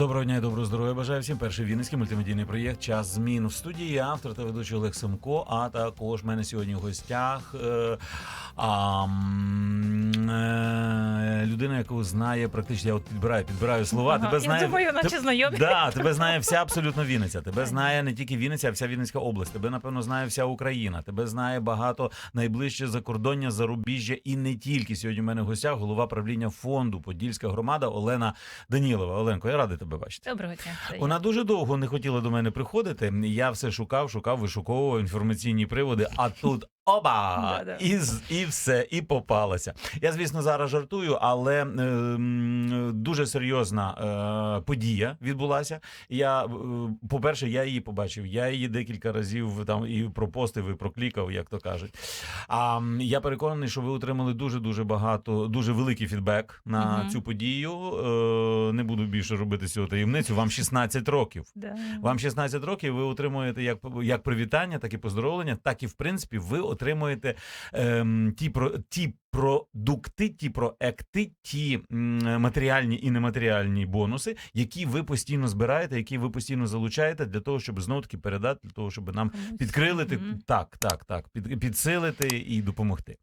Доброго дня і доброго здоров'я. Бажаю всім перший вінницький мультимедійний проєкт Час змін в студії. Я автор та ведучий Олег Семко. А також в мене сьогодні в гостях е, а, е, людина, яку знає практично. Я от підбираю, підбираю слова. Ага, Тебе я знає думаю, наче Теб- знайомі. Да, тебе знає вся абсолютно Вінниця. Тебе знає не тільки Вінниця, а вся Вінницька область. Тебе напевно знає вся Україна. Тебе знає багато найближче закордоння, зарубіжжя і не тільки. Сьогодні в мене в гостях голова правління фонду Подільська громада Олена Данілова. Оленко, я радий тебе бачити. Доброго дня. Вона дуже довго не хотіла до мене приходити. Я все шукав, шукав, вишуковував інформаційні приводи. А тут оба! Да-да. І, з- і все, і попалася. Я, звісно, зараз жартую, але е, дуже серйозна е, подія відбулася. Я, е, по-перше, я її побачив. Я її декілька разів там і пропостив, і проклікав, як то кажуть. А я переконаний, що ви отримали дуже дуже багато, дуже великий фідбек на Мгм. цю подію. Е, не буду більше робити цього таємницю. Вам 16 років. Да. Вам 16 років, ви отримуєте як, як привітання, так і поздоровлення, так і в принципі ви отримуєте ем, ті, про, ті продукти, ті проекти, ті матеріальні і нематеріальні бонуси, які ви постійно збираєте, які ви постійно залучаєте для того, щоб знову таки передати, для того, щоб нам підкрилити Мгм. так, так, так, під, підсилити і допомогти.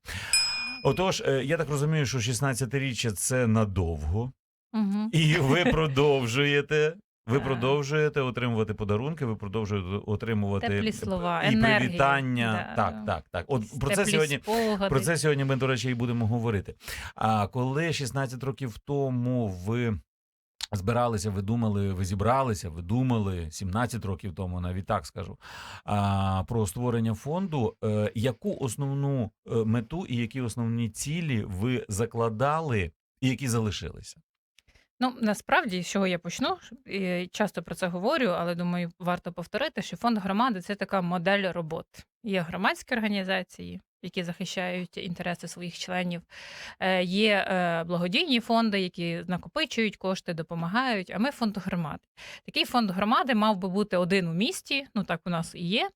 Отож, е, я так розумію, що 16-річчя це надовго. Мгм. І ви продовжуєте. Ви продовжуєте отримувати подарунки, ви продовжуєте отримувати Теплі слова, і енергії. привітання. Да. Так, так, так. От про це Теплі сьогодні. спогади. Про це сьогодні ми, до речі, і будемо говорити. А коли 16 років тому ви збиралися, ви думали, ви зібралися, ви думали 17 років тому, навіть так скажу, а, про створення фонду, е, яку основну е, мету і які основні цілі ви закладали, і які залишилися? Ну насправді, з чого я почну, і часто про це говорю, але думаю, варто повторити, що фонд громади це така модель роботи. Є громадські організації, які захищають інтереси своїх членів. Е, Є е, благодійні фонди, які накопичують кошти, допомагають. А ми фонд громади. Такий фонд громади мав би бути один у місті. Ну так у нас і є.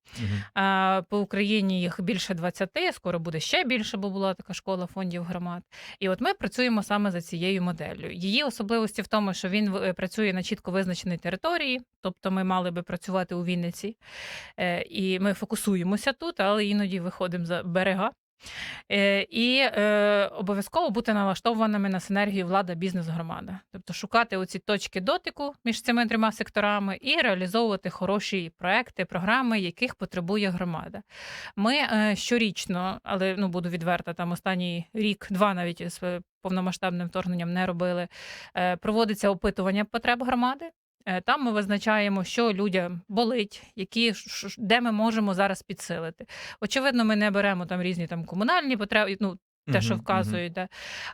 А, По Україні їх більше 20, скоро буде ще більше, бо була така школа фондів громад. І от ми працюємо саме за цією моделлю. Її особливості в тому, що він е, працює на чітко визначеній території, тобто ми мали би працювати у Вінниці, і ми фокусуємося тут, але іноді виходимо за берега. Е, І е, обов'язково бути налаштованими на синергію влада, бізнес, громада. Тобто шукати оці точки дотику між цими трьома секторами і реалізовувати хороші проекти, програми, яких потребує громада. Ми е, щорічно, але ну буду відверта, там останній рік, два навіть з повномасштабним вторгненням не робили. Е, Проводиться опитування потреб громади. Е, Там ми визначаємо, що людям болить, які де ми можемо зараз підсилити. Очевидно, ми не беремо там різні там комунальні потреби, ну те, що Мгм, вказують,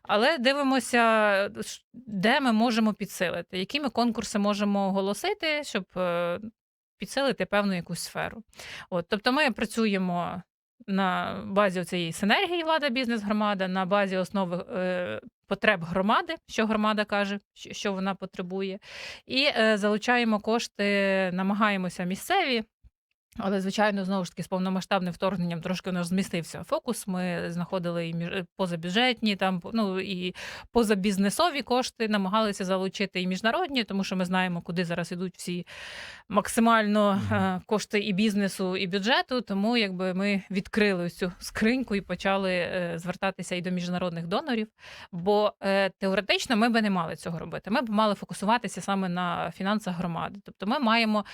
але дивимося, де ми можемо підсилити, які ми конкурси можемо оголосити, щоб е, підсилити певну якусь сферу. От, тобто ми працюємо на базі цієї синергії влада, бізнес, громада, на базі основи е, потреб громади, що громада каже, що, вона потребує, і е, залучаємо кошти, намагаємося місцеві. Але, звичайно, знову ж таки, з повномасштабним вторгненням трошки у нас змістився фокус. Ми знаходили і між- позабюджетні, там ну і позабізнесові кошти, намагалися залучити і міжнародні, тому що ми знаємо, куди зараз ідуть всі максимально е, кошти і бізнесу, і бюджету. Тому якби ми відкрили цю скриньку і почали е, звертатися і до міжнародних донорів. Бо е, теоретично ми би не мали цього робити. Ми б мали фокусуватися саме на фінансах громади. Тобто, ми маємо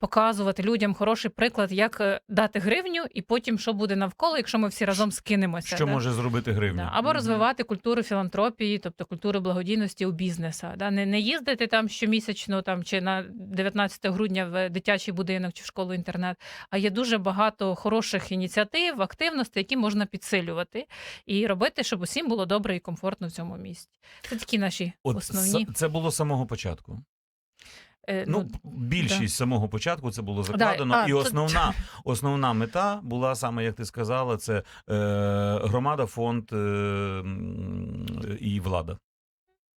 показувати людям хороший приклад, як е, дати гривню, і потім що буде навколо, якщо ми всі разом скинемося. Що да? може зробити гривня? Да, або розвивати культуру філантропії, тобто культуру благодійності у бізнеса. Да? Не, не їздити там щомісячно там, чи на 19 грудня в дитячий будинок чи в школу інтернет. А є дуже багато хороших ініціатив, активностей, які можна підсилювати і робити, щоб усім було добре і комфортно в цьому місті. Це такі наші От основні. це було з самого початку. Е, Ну, більшість да. самого початку це було закладено, а, і то- основна, основна мета була саме, як ти сказала, це е, громада, фонд е, і влада.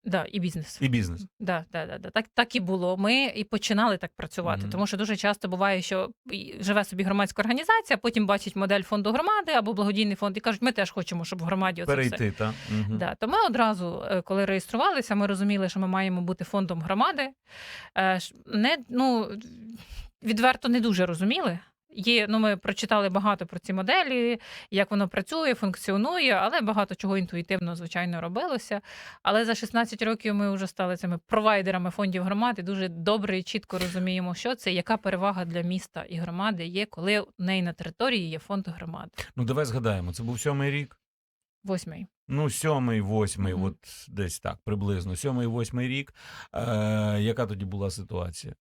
Да, і бізнес. І бізнес. Да, да, да, да. Так, так і було. Ми і починали так працювати, Мгм. тому що дуже часто буває, що живе собі громадська організація, потім бачить модель фонду громади або благодійний фонд і кажуть, ми теж хочемо, щоб в громаді оце все. Перейти, так? Угу. Да, то ми одразу, е, коли реєструвалися, ми розуміли, що ми маємо бути фондом громади. Е, Не, ну, відверто не дуже розуміли. Є, ну, ми прочитали багато про ці моделі, як воно працює, функціонує, але багато чого інтуїтивно, звичайно, робилося. Але за 16 років ми вже стали цими провайдерами фондів громад дуже добре і чітко розуміємо, що це, яка перевага для міста і громади є, коли у неї на території є фонд громади. Ну, давай згадаємо, це був сьомий рік. Восьмий. Ну, сьомий, восьмий, Мгм. от десь так, приблизно. Сьомий, восьмий рік. Е, яка тоді була ситуація?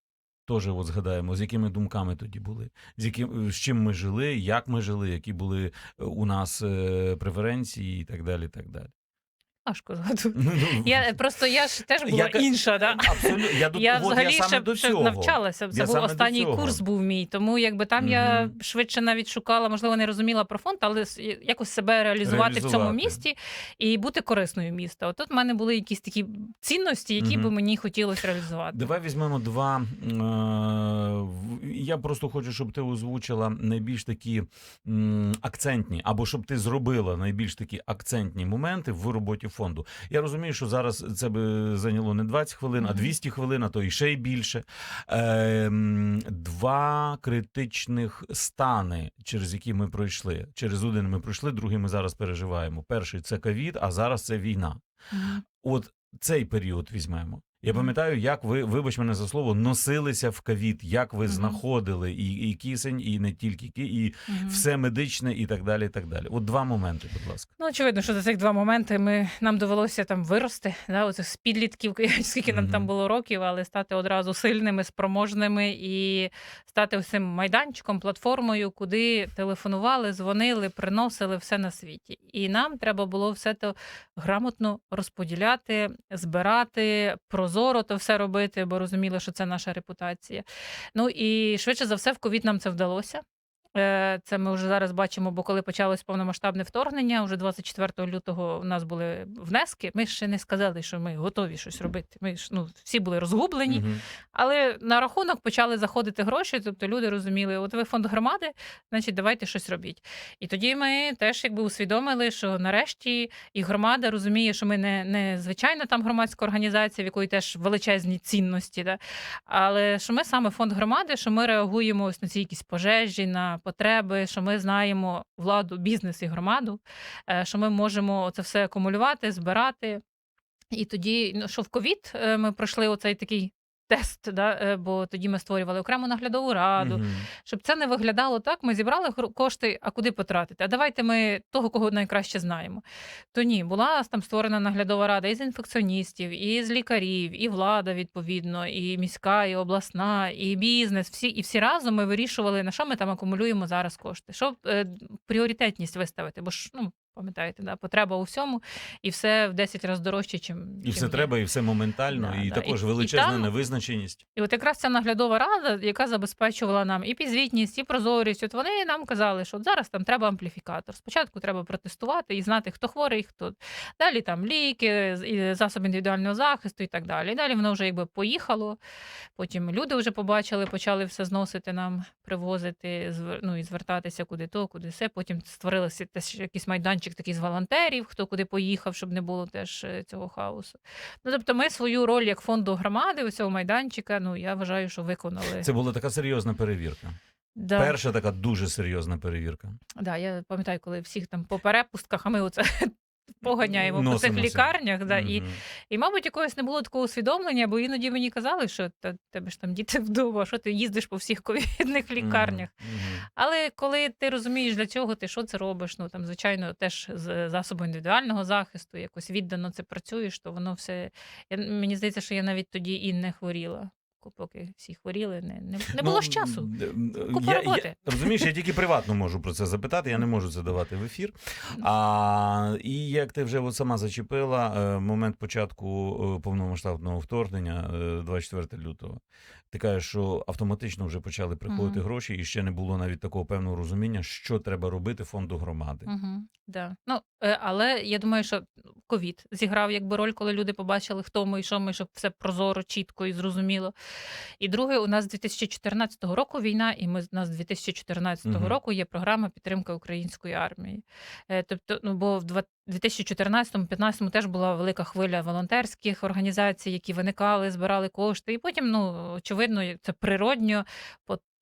Теж от згадаємо, з якими думками тоді були, з яким з чим ми жили, як ми жили, які були е, у нас е, преференції і так далі. так далі. Важко згадувати. Ну, ну, Я просто я ж теж була Яка- інша, да. Абсолютно. Я, до, Я от взагалі я саме ще, до ще цього. навчалася. Це Я був саме до останній цього. курс був мій. Тому якби там я Мгм. швидше навіть шукала, можливо, не розуміла про фонд, але с- якось себе реалізувати, в цьому Реалізувати. місті і бути корисною міста. От тут в мене були якісь такі цінності, які Мгм. би мені хотілося реалізувати. Давай візьмемо два. е, в- Я просто хочу, щоб ти озвучила найбільш такі м, акцентні, або щоб ти зробила найбільш такі акцентні моменти в роботі фонду. Я розумію, що зараз це би зайняло не 20 хвилин, а Мгм. 200 хвилин, а то і ще й більше. Е, Два критичних стани, через які ми пройшли. Через один ми пройшли, другий ми зараз переживаємо. Перший це ковід, а зараз це війна. От цей період візьмемо. Я пам'ятаю, як ви, вибач мене за слово, носилися в ковід, як ви знаходили і, і кисень, і не тільки ки, і все медичне, і так далі. і так далі. От два моменти, будь ласка. Ну, очевидно, що за цих два моменти ми, нам довелося там вирости, да, оцих з підлітків, скільки нам там було років, але стати одразу сильними, спроможними і стати цим майданчиком, платформою, куди телефонували, дзвонили, приносили все на світі. І нам треба було все це грамотно розподіляти, збирати, прозоро то все робити, бо розуміли, що це наша репутація. Ну і швидше за все, в ковід нам це вдалося. Е, Це ми вже зараз бачимо, бо коли почалось повномасштабне вторгнення, вже 24 лютого у нас були внески. Ми ще не сказали, що ми готові щось робити. Ми ж ну всі були розгублені, Мгм. але на рахунок почали заходити гроші. Тобто люди розуміли, от ви фонд громади, значить, давайте щось робіть. І тоді ми теж якби усвідомили, що нарешті і громада розуміє, що ми не, не звичайна там громадська організація, в якої теж величезні цінності, да? але що ми саме фонд громади, що ми реагуємо ось на ці якісь пожежі, на потреби, що ми знаємо владу, бізнес і громаду, е, що ми можемо це все акумулювати, збирати. І тоді, ну, що в ковід е, ми пройшли оцей такий тест, да? е, бо тоді ми створювали окрему наглядову раду, Мгм. щоб це не виглядало так. Ми зібрали кошти, а куди потратити? А давайте ми того, кого найкраще знаємо. То ні, була там створена наглядова рада із інфекціоністів, і з лікарів, і влада відповідно, і міська, і обласна, і бізнес. Всі і всі разом ми вирішували, на що ми там акумулюємо зараз кошти, щоб е, пріоритетність виставити. Бо ж ну пам'ятаєте, да, потреба у всьому, і все в 10 разів дорожче, чим І чим все є. треба, і все моментально, Да, і да. також І- і величезна там- невизначеність. І от якраз ця наглядова рада, яка забезпечувала нам і підзвітність, і прозорість, от вони нам казали, що от зараз там треба ампліфікатор. Спочатку треба протестувати і знати, хто хворий, хто далі там ліки, і засоби індивідуального захисту і так далі. І далі воно вже якби поїхало. Потім люди вже побачили, почали все зносити нам, привозити, ну, і звертатися куди то, куди все. Потім створилися теж якийсь майданчик такий з волонтерів, хто куди поїхав, щоб не було теж е, цього хаосу. Ну, тобто, ми свою роль як фонду громади, у цього майданчика, ну я вважаю, що виконали. Це була така серйозна перевірка. да, Перша така дуже серйозна перевірка. да, я пам'ятаю, коли всіх там по перепустках, а ми оце поганяємо по цих Носимося. лікарнях. Да, і, Мгм. і, мабуть, якогось не було такого усвідомлення, бо іноді мені казали, що та тебе ж там діти вдома, що ти їздиш по всіх ковідних лікарнях. Мгм. Мгм. Але коли ти розумієш, для чого ти що це робиш, ну там, звичайно, теж з засобу індивідуального захисту, якось віддано це працюєш, то воно все. Я, мені здається, що я навіть тоді і не хворіла. Поки всі хворіли, не, не, не було ж часу. Купа я- роботи. Я, розумієш, я тільки приватно можу про це запитати, я не можу це давати в ефір. А, і як ти вже от сама зачепила, е, момент початку е, повномасштабного вторгнення, е, 24 лютого, ти кажеш, що автоматично вже почали приходити Мгм. гроші, і ще не було навіть такого певного розуміння, що треба робити фонду громади. Угу, да. ну, е, але я думаю, що ковід зіграв якби роль, коли люди побачили, хто ми і що ми, щоб все прозоро, чітко і зрозуміло. І друге, у нас з 2014 року війна, і ми у нас з 2014 Мгм. року є програма підтримки української армії. Е, Тобто, ну бо в два- 2014-2015 теж була велика хвиля волонтерських організацій, які виникали, збирали кошти, і потім, ну очевидно, це природньо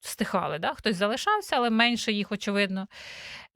стихали. Да? Хтось залишався, але менше їх, очевидно.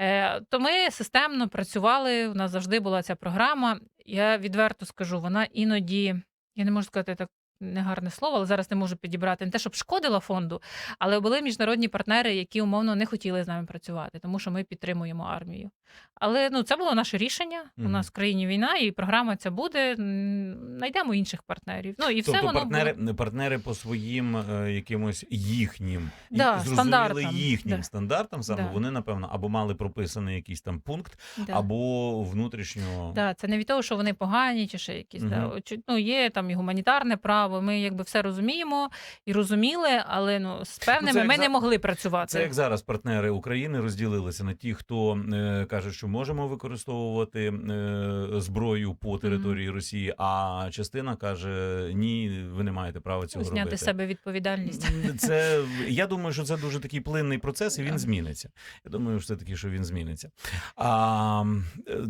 Е, то ми системно працювали. У нас завжди була ця програма. Я відверто скажу, вона іноді, я не можу сказати так. Негарне слово, але зараз не можу підібрати не те, щоб шкодила фонду, але були міжнародні партнери, які умовно не хотіли з нами працювати, тому що ми підтримуємо армію. Але ну це було наше рішення. У Мгм. нас в країні війна, і програма ця буде. М, Знайдемо інших партнерів. Ну і все тобто воно партнери, було... партнери по своїм е, якимось їхнім і Да, зрозуміли стандартам. їхнім Да. стандартам, саме Да. вони, напевно, або мали прописаний якийсь там пункт, Да. або внутрішньо. Да, це не від того, що вони погані чи ще якісь. Да. Мгм. Очі- Ну, є там і гуманітарне право. Ми якби все розуміємо і розуміли, але ну з певними як ми за- не могли працювати. Це як зараз партнери України розділилися на ті, хто е, каже, що можемо використовувати е, зброю по території Росії, а частина каже: ні, ви не маєте права цього Зняти робити. з себе відповідальність. Це я думаю, що це дуже такий плинний процес, і він зміниться. Я думаю, що це таки, що він зміниться. А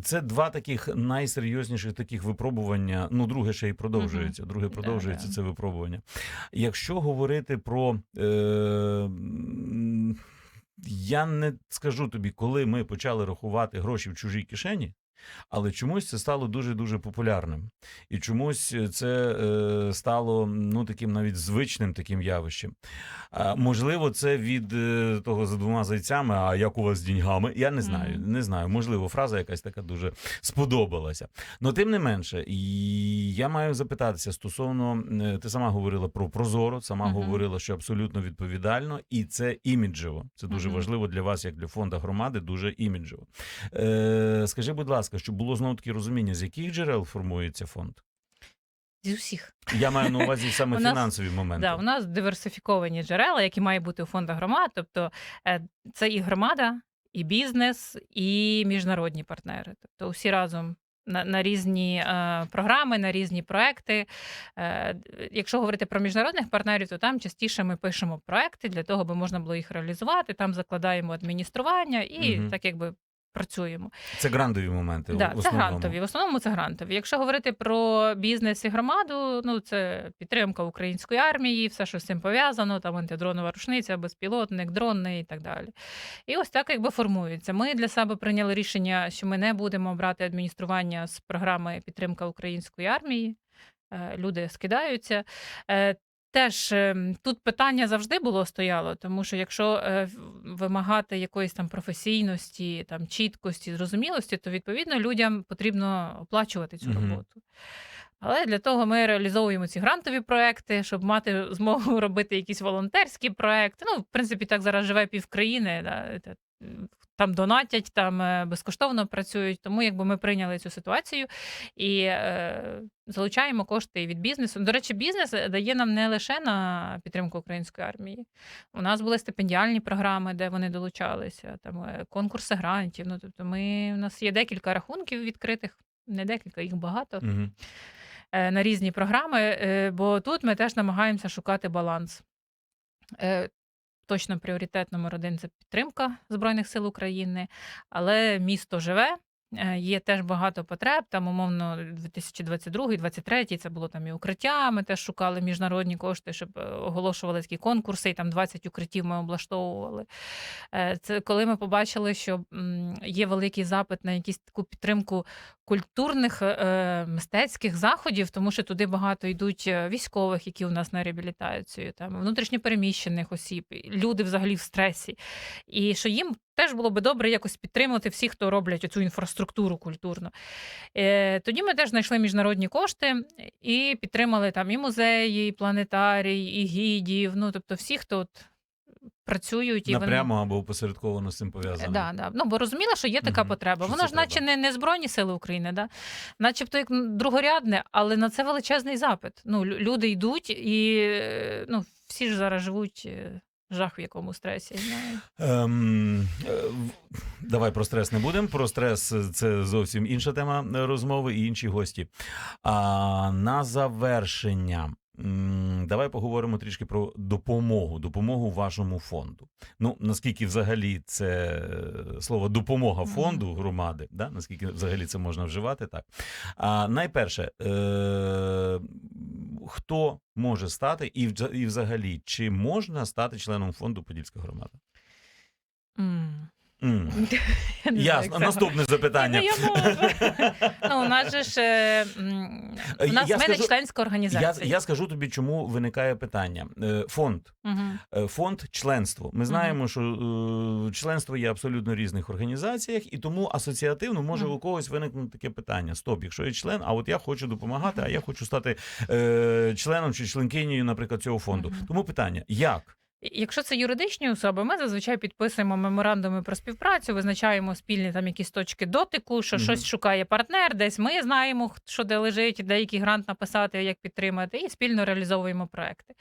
це два таких найсерйозніших таких випробування. Ну, друге ще й продовжується. Друге продовжується це випробування. Якщо говорити про. Е, я не скажу тобі, коли ми почали рахувати гроші в чужій кишені, але чомусь це стало дуже дуже популярним, і чомусь це е, стало ну таким навіть звичним таким явищем. А, можливо, це від е, того за двома зайцями. А як у вас з діньгами? Я не знаю. Мгм. Не знаю. Можливо, фраза якась така дуже сподобалася. Но тим не менше, і я маю запитатися стосовно е, ти сама говорила про прозоро, сама Мгм. говорила, що абсолютно відповідально, і це іміджево. Це дуже Мгм. важливо для вас, як для фонду громади, дуже іміджево. Е, скажи, будь ласка, щоб було знову таки розуміння, з яких джерел формується фонд? Зі всіх. Я маю на увазі саме нас- фінансові моменти. Да, у нас диверсифіковані джерела, які мають бути у фондах громад. Тобто е, це і громада, і бізнес, і міжнародні партнери. Тобто усі разом. На, на різні е, програми, на різні проекти. Е, якщо говорити про міжнародних партнерів, то там частіше ми пишемо проекти для того, аби можна було їх реалізувати. Там закладаємо адміністрування і Мгм. так якби працюємо. Це грантові моменти. Да, в це грантові. В основному це грантові. Якщо говорити про бізнес і громаду, ну це підтримка української армії, все, що з цим пов'язано, там антидронова рушниця, безпілотник, дрони і так далі. І ось так якби формується. Ми для себе прийняли рішення, що ми не будемо брати адміністрування з програми підтримка української армії. Е, Люди скидаються. Теж е, тут питання завжди було стояло, тому що якщо е, вимагати якоїсь там професійності, там чіткості, зрозумілості, то відповідно людям потрібно оплачувати цю роботу. Але для того ми реалізовуємо ці грантові проекти, щоб мати змогу робити якісь волонтерські проекти. Ну, в принципі, так зараз живе півкраїни. Да, там донатять, там е, безкоштовно працюють. Тому якби ми прийняли цю ситуацію і е, залучаємо кошти від бізнесу. До речі, бізнес дає нам не лише на підтримку української армії. У нас були стипендіальні програми, де вони долучалися, там е, конкурси грантів. Ну тобто, ми у нас є декілька рахунків відкритих, не декілька, їх багато е, на різні програми. е, Бо тут ми теж намагаємося шукати баланс. Точно пріоритет номер один це підтримка Збройних сил України, але місто живе. Е, Є теж багато потреб. Там, умовно, 2022-2023 це було там і укриття. Ми теж шукали міжнародні кошти, щоб е, оголошували такі конкурси, і там 20 укриттів ми облаштовували. Е, Це коли ми побачили, що є великий запит на якусь таку підтримку культурних мистецьких заходів, тому що туди багато йдуть військових, які у нас на реабілітацію, там внутрішньопереміщених осіб, люди взагалі в стресі. І що їм теж було би добре якось підтримати всіх, хто роблять цю інфраструктуру культурну. Е, тоді ми теж знайшли міжнародні кошти і підтримали там і музеї, і планетарій, і гідів. Ну тобто всі, хто от працюють і вони- Напрямо або опосередковано з цим пов'язано. Да, да. Ну, бо розуміла, що є така Мгм. потреба. Що Воно ж, наче не, не Збройні Сили України, да? начебто як другорядне, але на це величезний запит. Ну, люди йдуть і е, ну, всі ж зараз живуть е, жах в якому стресі. Ем, е, давай про стрес не будемо. Про стрес це зовсім інша тема розмови і інші гості. А на завершення. Давай поговоримо трішки про допомогу, допомогу вашому фонду. Ну наскільки взагалі це е, слово допомога фонду громади, да? наскільки взагалі це можна вживати, так. А найперше, е- хто може стати, і, і взагалі, чи можна стати членом фонду Подільська громада? Я не Ясно. Наступне запитання. Ну. Ну, у нас же ж е, у нас Я мене скажу- членська Я, організація. я скажу тобі, чому виникає питання. Е, Фонд. Е, Фонд членство. Ми знаємо, що членство є абсолютно різних організаціях, і тому асоціативно може у когось виникнути таке питання: стоп, якщо я член, а от я хочу допомагати, а я хочу стати е, членом чи членкинею, наприклад, цього фонду. Тому питання: як? Якщо це юридичні особи, ми зазвичай підписуємо меморандуми про співпрацю, визначаємо спільні там якісь точки дотику, що Мгм. щось шукає партнер, десь ми знаємо, що де лежить, де який грант написати, як підтримати, і спільно реалізовуємо проекти.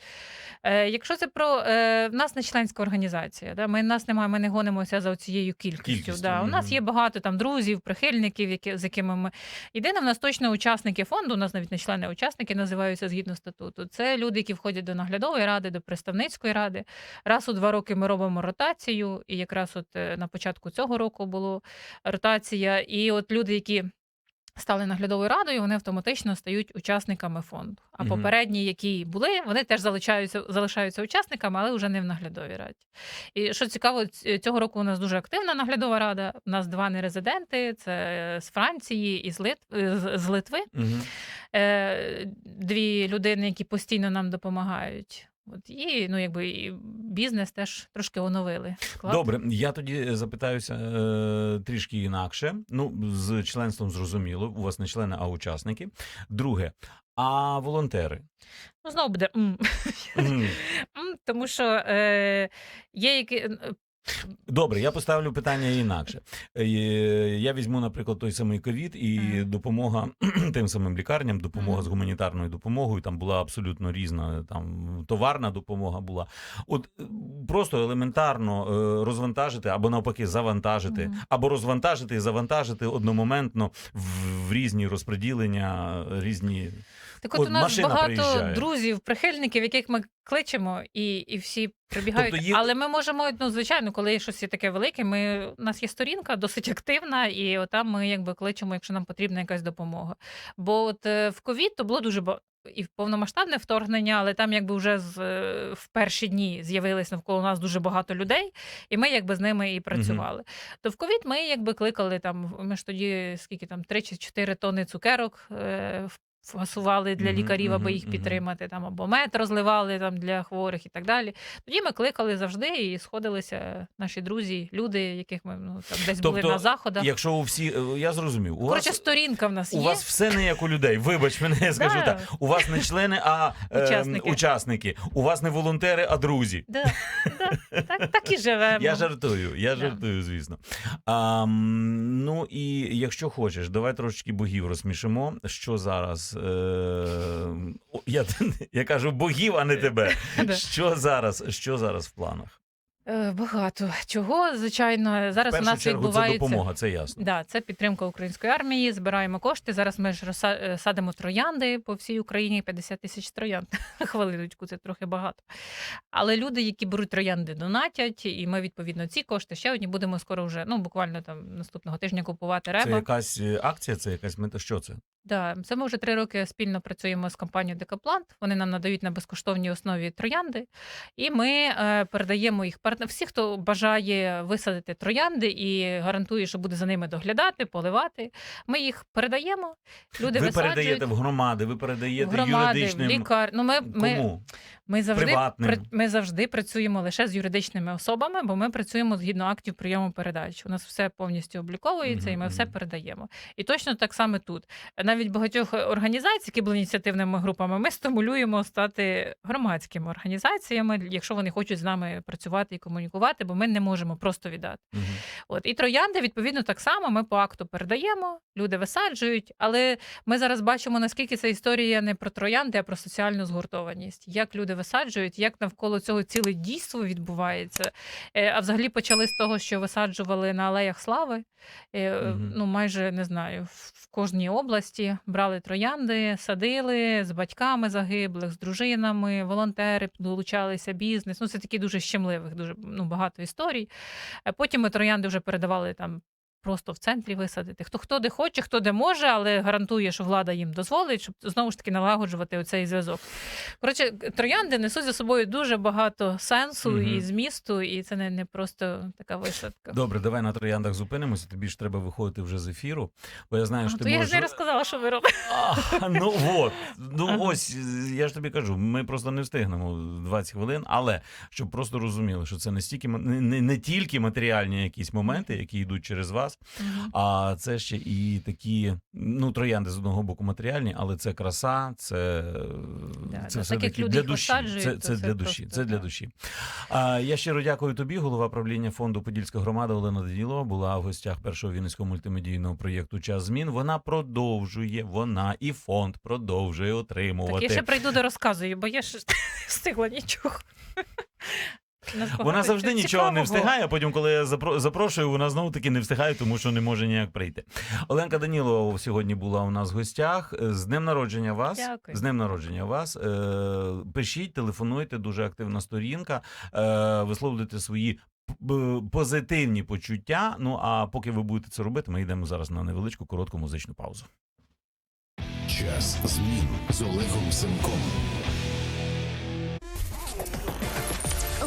Е, якщо це про е, в нас не членська організація, да, ми в нас немає, ми не гонимося за цією кількістю. Кількістю, Да. У нас є багато там друзів, прихильників, які, з якими ми єдине, в нас точно учасники фонду, у нас навіть не члени, а учасники називаються згідно статуту. Це люди, які входять до наглядової ради, до представницької ради. Раз у два роки ми робимо ротацію, і якраз от е, на початку цього року було ротація. І от люди, які стали наглядовою радою, вони автоматично стають учасниками фонду. А Мгм. попередні, які були, вони теж залишаються, залишаються учасниками, але вже не в наглядовій раді. І що цікаво, цього року у нас дуже активна наглядова рада. У нас два нерезиденти: це з Франції і з, Лит... з- Литви. Угу. Е, Дві людини, які постійно нам допомагають. От і ну, якби і бізнес теж трошки оновили. Склад. Добре, я тоді запитаюся е, трішки інакше. Ну, з членством зрозуміло, у вас не члени, а учасники. Друге, а волонтери? Ну, знову буде. Тому що е, є які. Добре, я поставлю питання інакше. Е, Я візьму, наприклад, той самий ковід і Мгм. допомога тим самим лікарням, допомога Мгм. з гуманітарною допомогою. Там була абсолютно різна, там товарна допомога була. От е, просто елементарно е, розвантажити або навпаки завантажити, Мгм. або розвантажити і завантажити одномоментно в, в різні розподілення, різні. Так от, От у нас багато приїжджає. друзів, прихильників, яких ми кличемо, і, і всі прибігають. Тобто є- Але ми можемо, ну, звичайно, коли щось є таке велике, ми, у нас є сторінка досить активна, і отам ми якби кличемо, якщо нам потрібна якась допомога. Бо от е, в ковід то було дуже ба- і повномасштабне вторгнення, але там якби вже з, е, в перші дні з'явилось навколо нас дуже багато людей, і ми якби з ними і працювали. То в ковід ми якби кликали там. Ми ж тоді скільки там 3 чи 4 тони цукерок е, в- фасували для лікарів, аби їх підтримати, там або мед розливали там для хворих і так далі. Тоді ми кликали завжди і сходилися наші друзі, люди, яких ми ну там десь були Тобто, на заходах. Якщо у всі е, я зрозумів, у Коротше, вас сторінка в нас У є. вас все не як у людей. Вибач мене, я скажу Да. так. У вас не члени, а е, Учасники. учасники. У вас не волонтери, а друзі. Да, да, так, так і живемо. Я жартую, я Да. жартую, звісно. А, ну і якщо хочеш, давай трошечки богів розсмішимо. Що зараз? Е, я, я кажу богів, а не тебе. Що зараз? Що зараз в планах? Е, Багато чого, звичайно, В зараз у нас чергу це відбувається. допомога, це ясно. Да, це підтримка української армії. Збираємо кошти. Зараз ми ж е, садимо троянди по всій Україні. 50 тисяч троянд. Хвилиночку, це трохи багато. Але люди, які беруть троянди, донатять, і ми відповідно ці кошти ще одні будемо скоро вже. Ну буквально там наступного тижня купувати Це якась акція, це якась мета. Що це? Да, це ми вже три роки спільно працюємо з компанією Декаплант. Вони нам надають на безкоштовній основі троянди, і ми е, передаємо їх партнер. Всі, хто бажає висадити троянди і гарантує, що буде за ними доглядати, поливати. Ми їх передаємо. Люди ви висаджують. передаєте в громади, ви передаєте в громади, в юридичним лікар. Ну, ми, ми, кому? Ми завжди Приватним. при- ми завжди працюємо лише з юридичними особами, бо ми працюємо згідно актів прийому передач. У нас все повністю обліковується, і ми Мгм, все мгм. передаємо. І точно так само тут. Навіть багатьох організацій, які були ініціативними групами, ми стимулюємо стати громадськими організаціями, якщо вони хочуть з нами працювати і комунікувати, бо ми не можемо просто віддати. Мгм. От і троянди, відповідно, так само ми по акту передаємо, люди висаджують. Але ми зараз бачимо, наскільки ця історія не про троянди, а про соціальну згуртованість. Як люди висаджують, як навколо цього ціле дійство відбувається. Е, А взагалі почали з того, що висаджували на алеях слави. Мгм. Ну, майже не знаю, в кожній області брали троянди, садили з батьками загиблих, з дружинами, волонтери долучалися, бізнес. Ну, це такі дуже щемливих, дуже ну, багато історій. Е, Потім ми троянди вже передавали там. Просто в центрі висадити. Хто хто де хоче, хто де може, але гарантує, що влада їм дозволить, щоб знову ж таки налагоджувати оцей зв'язок. Коротше, троянди несуть за собою дуже багато сенсу Мгм. і змісту, і це не, не просто така висадка. Добре, давай на трояндах зупинимося. Тобі ж треба виходити вже з ефіру, бо я знаю, А, що то ти я можеш... ж не розказала, що ви робите. А, ну от, ну Ага. ось я ж тобі кажу, ми просто не встигнемо 20 хвилин, але щоб просто розуміли, що це не стільки не, не, не тільки матеріальні якісь моменти, які йдуть через вас, а це ще і такі, ну, троянди з одного боку матеріальні, але це краса, це, Да, це да, все таки для душі. Це, це це для душі. Це для душі. А, я щиро дякую тобі. Голова правління фонду Подільська громада Олена Данілова була в гостях першого вінницького мультимедійного проєкту Час змін. Вона продовжує, вона і фонд продовжує отримувати. Так я ще прийду до розказую, бо я не встигла нічого. У нас Вона завжди чого нічого не встигає, потім, коли я запрошую, вона знову таки не встигає, тому що не може ніяк прийти. Оленка Данілова сьогодні була у нас в гостях. З днем народження вас. Дякую. З днем народження вас. Е, пишіть, телефонуйте, дуже активна сторінка. Е, висловлюйте свої. Позитивні почуття. Ну а поки ви будете це робити, ми йдемо зараз на невеличку коротку музичну паузу. Час змін з Олегом Семком.